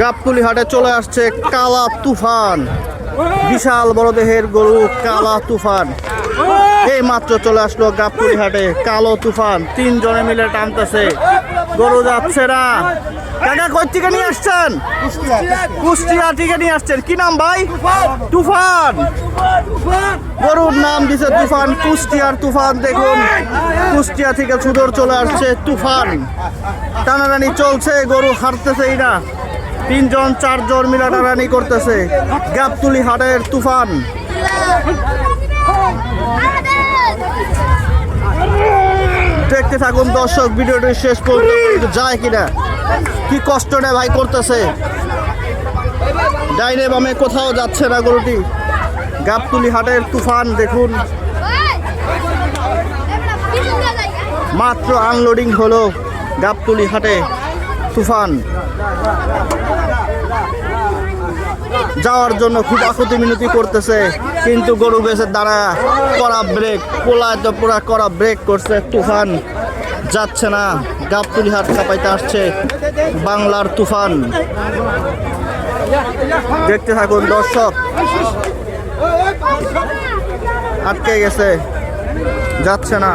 গাবতুলি হাটে চলে আসছে কালা তুফান। বিশাল বড় দেহের গরু, কালা তুফান। এই মাত্র চলে আসলো গাবতুলি হাটে কালো তুফান। তিনজনে মিলে টানতেছে। গরু যাচ্ছে না। কাকা, কই থেকে নিয়ে আসছেন? কুষ্টিয়া থেকে নিয়ে আসছেন। কি নাম ভাই? তুফান। গরুর নাম দিছে তুফান, কুষ্টিয়ার তুফান। দেখুন, কুষ্টিয়া থেকে ছুদর চলে আসছে তুফান। টানাটানি চলছে, গরু হারতেছেই না। তিনজন, চারজন মিলা টানাটানি করতেছে। গাবতুলি হাটের তুফান। দেখতে থাকুন দর্শক, ভিডিওটি শেষ পর্যন্ত যায় কিনা। কি কষ্টটা ভাই করতেছে। ডাইনে বামে কোথাও যাচ্ছে না গরুটি। গাবতুলি হাটের তুফান, দেখুন। মাত্র আনলোডিং হলো গাবতুলি হাটে তুফান। যাওয়ার জন্য খুব আকুতি মিনতি করতেছে, কিন্তু গরু গেছে দ্বারা করা ব্রেক পোলায় তো পুরা করা ব্রেক করছে, তুফান যাচ্ছে না, গাবতুলি হাট কাপাইতে আসছে, বাংলার তুফান। দেখতে থাকুন দর্শক, আটকে গেছে, যাচ্ছে না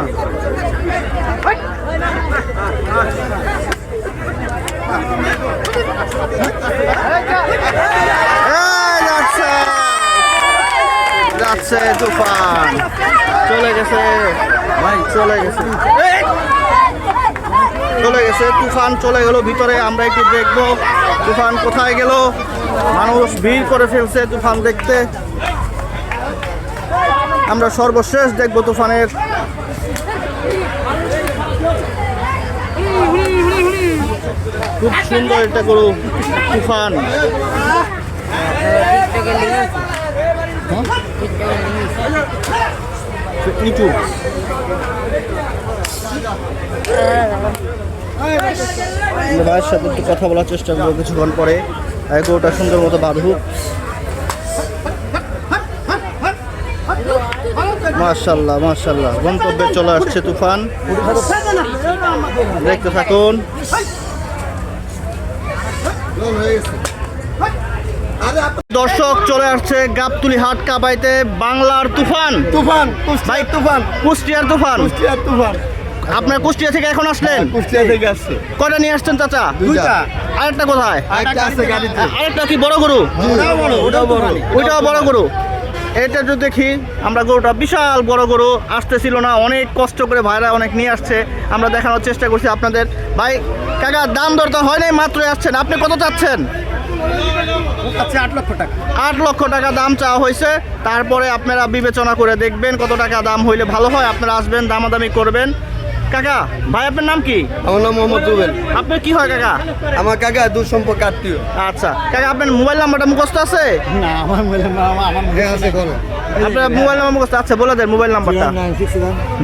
এই যাচ্ছে যাচ্ছে তুফান। চলে গেছে। ভাই। চলে গেছে। চলে গেছে। তুফান চলে গেল ভিতরে আমরা একটু দেখব তুফান কোথায় গেল। মানুষ ভিড় করে ফেলছে তুফান দেখতে। আমরা সর্বশেষ দেখব তুফানের। খুব সুন্দর একটা গরু তুফান। ভাইয়ের সাথে একটু কথা বলার চেষ্টা করব কিছুক্ষণ পরে। গরুটা সুন্দর মতো বাঁধুক মার্শাল্লাহ মার্শাল্লাহ গন্তব্যে চলে আসছে তুফান। দেখতে থাকুন। দর্শক চলে আসছে গাবতুলি হাট কাবাইতে বাংলার তুফান। তুফান ভাই তুফান। কুষ্টিয়ার তুফান। কুষ্টিয়ার তুফান। আপনার কুষ্টিয়া থেকে এখন আসলেন? কুষ্টিয়া থেকে আসছে। কয়টা নিয়ে আসছেন চাচা? দুইটা। আরেকটা কোথায়? একটা আছে গাড়িতে। আরেকটা কি বড় গরু? ওটাও বড় ওটাও বড়। ওইটাও বড় গরু। এটা যদি দেখি আমরা গরুটা বিশাল বড় গরু। আসতেছিল না অনেক কষ্ট করে ভাইরা অনেক নিয়ে আসছে। আমরা দেখানোর চেষ্টা করছি আপনাদের। ভাই কাকা দাম দর তো হয় নাই মাত্র আসছেন। আপনি কত চাচ্ছেন? আট লক্ষ টাকা। আট লক্ষ টাকা দাম চাওয়া হয়েছে। তারপরে আপনারা বিবেচনা করে দেখবেন কত টাকা দাম হইলে ভালো হয়। আপনারা আসবেন দামাদামি করবেন। কাকা ভাই আপনার নাম কি? আমার নাম মোহাম্মদ রুবেল আপনার কি হয় কাকা? আমার কাকা দূর সম্পর্ক আত্মীয়। আচ্ছা কাকা আপনার মোবাইল নাম্বারটা মুখস্থ আছে? না আমার আমার হ্যাঁ আছে আপনার মোবাইল নাম্বার মুখস্থ আছে বলে দেন মোবাইল নাম্বারটা।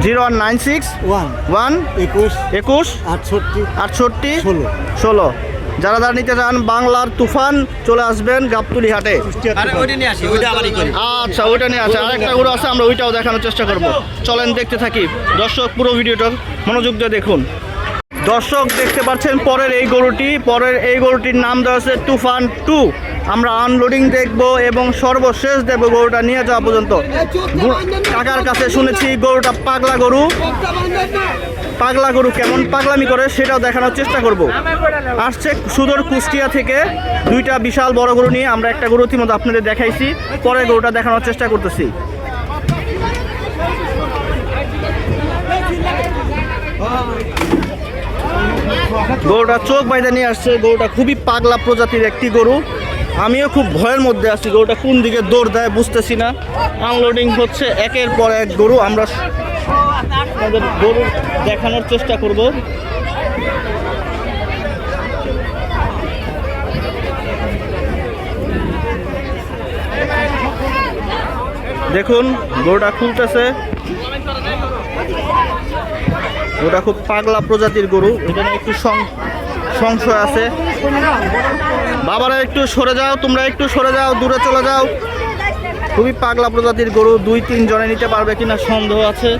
Zero one nine six one. One একুশ। একুশ। আটষট্টি। আটষট্টি। ষোলো। ষোলো। যারা যারা নিতে চান বাংলার তুফান চলে আসবেন গাবতুলি হাটে। আচ্ছা ওইটা নিয়ে আছে আরেকটা গরু আছে আমরা ওইটাও দেখানোর চেষ্টা করব। চলেন দেখতে থাকি। দর্শক পুরো ভিডিওটা মনোযোগ দিয়ে দেখুন। দর্শক দেখতে পাচ্ছেন পরের এই গরুটি পরের এই গরুটির নাম দেওয়া আছে তুফান টু। আমরা আনলোডিং দেখব এবং সর্বশেষ দেব গরুটা নিয়ে যাওয়া পর্যন্ত। কাকার কাছে শুনেছি গরুটা পাগলা গরু। পাগলা গরু কেমন পাগলামি করে সেটাও দেখানোর চেষ্টা করব। আসছে সুদূর কুষ্টিয়া থেকে দুইটা বিশাল বড় গরু নিয়ে আমরা একটা গরু ইতিমধ্যে আপনাদের দেখাইছি। পরে গরুটা দেখানোর চেষ্টা করতেছি। গরুটা চোখ বাইরে নিয়ে আসছে। গরুটা খুবই পাগলা প্রজাতির একটি গরু। আমিও খুব ভয়ের মধ্যে আছি গরুটা কোন দিকে দৌড় দেয় বুঝতেছি না। আনলোডিং হচ্ছে, একের পর এক গরু। আমরা আমাদের গরু দেখানোর চেষ্টা করব। দেখুন, গরুটা খুলতেছে। ওটা খুব পাগলা প্রজাতির গরু। এখানে একটু সংশয় আছে। বাবারা একটু সরে যাও, তোমরা একটু সরে যাও, দূরে চলে যাও। খুবই পাগলা প্রজাতির গরু, দুই তিন জনে নিতে পারবে কিনা সন্দেহ আছে।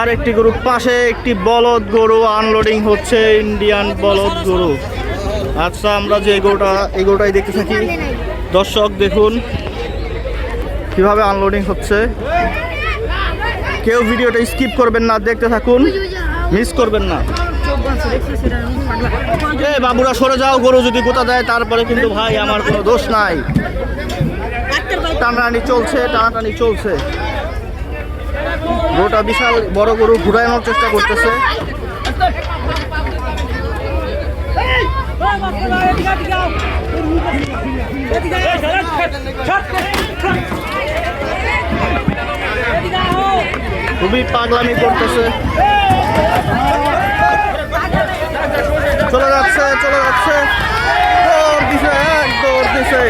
আর একটি গরু, পাশে একটি বলদ গরু আনলোডিং হচ্ছে ইন্ডিয়ান বলদ গরু। আচ্ছা আমরা যে গরুটা, এই গরুটাই দেখতে থাকি। দর্শক, দেখুন কীভাবে আনলোডিং হচ্ছে। কেউ ভিডিওটা স্কিপ করবেন না, দেখতে থাকুন, মিস করবেন না। এ, বাবুরা সরে যাও, গরু যদি গোতা দেয়, তারপরে কিন্তু ভাই আমার কোনো দোষ নাই। টানাটানি চলছে টানাটানি চলছে। গরুটা বিশাল বড় গরু, ঘুরানোর চেষ্টা করতেছে। খুবই পাগলামি করতেছে। চলে যাচ্ছে চলে যাচ্ছে। দৌড় দিছে, এক দৌড় দিছে।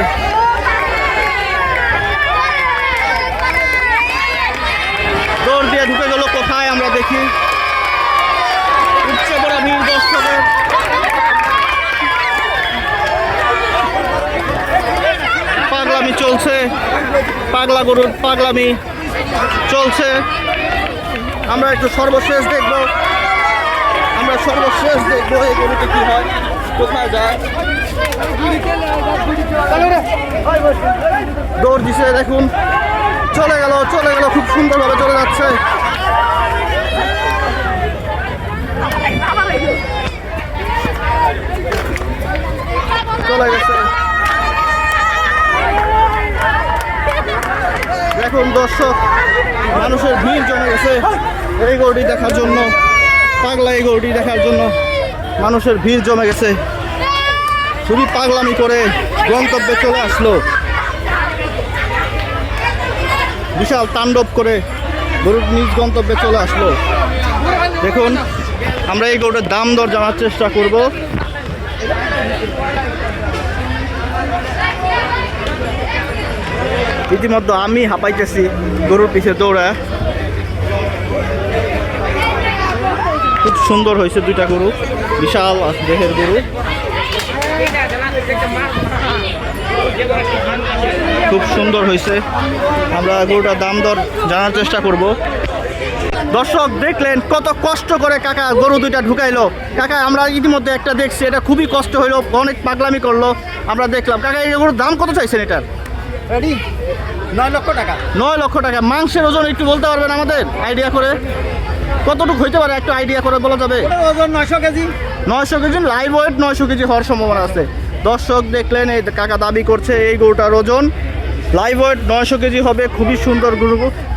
দৌড় দিয়ে ঢুকে গেল কোথায় আমরা দেখি। উচ্চ বড় ভিড় দর্শকের পাগলামি চলছে। পাগলা গরুর পাগলামি চলছে। আমরা একটু সর্বশেষ দেখব। আমরা সর্বশেষ দেখব এই গরুটি কি হয়। কোথায় যায়? দৌড় দিছে, দেখুন। চলে গেল চলে গেল, খুব সুন্দরভাবে চলে যাচ্ছে। চলে দেখুন দর্শক, মানুষের ভিড় জমে গেছে এই গরুটি দেখার জন্য। পাগলা এই গরুটি দেখার জন্য মানুষের ভিড় জমে গেছে। খুবই পাগলামি করে গন্তব্যে চলে আসলো। বিশাল তাণ্ডব করে গরুর নিজ গন্তব্যে চলে আসলো। দেখুন, আমরা এই গরুটার দাম দর জানার চেষ্টা করব। ইতিমধ্যে আমি হাঁপাইতেছি গরুর পিছে দৌড়া। খুব সুন্দর হয়েছে দুইটা গরু। বিশাল দেহের গরু। খুব সুন্দর হয়েছে। আমরা গরুটার দাম দর জানার চেষ্টা করব। দর্শক দেখলেন কত কষ্ট করে কাকা গরু দুইটা ঢুকাইলো। কাকা আমরা ইতিমধ্যে একটা দেখছি এটা খুবই কষ্ট হইল অনেক পাগলামি করল। আমরা দেখলাম কাকা এই গরুর দাম কত চাইছেন এটার? রেডি নয় লক্ষ টাকা। নয় লক্ষ টাকা। মাংসের ওজন একটু বলতে পারবেন আমাদের? আইডিয়া করে? কতটুকু হইতে পারে? একটু আইডিয়া করে বলা যাবে? ওজন নয়শো কেজি। নয়শো কেজি? লাইভ ওয়েট নয়শো কেজি হওয়ার সম্ভাবনা আছে। দর্শক দেখলেন এই কাকা দাবি করছে এই গরুটার ওজন। লাইভ ওয়েট নয়শো কেজি হবে খুবই সুন্দর গরু।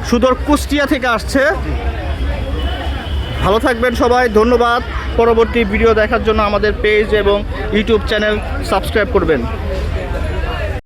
সুন্দর কুষ্টিয়া থেকে আসছে। ভালো থাকবেন সবাই ধন্যবাদ। পরবর্তী ভিডিও দেখার জন্য আমাদের পেজ এবং ইউটিউব চ্যানেল সাবস্ক্রাইব করবেন।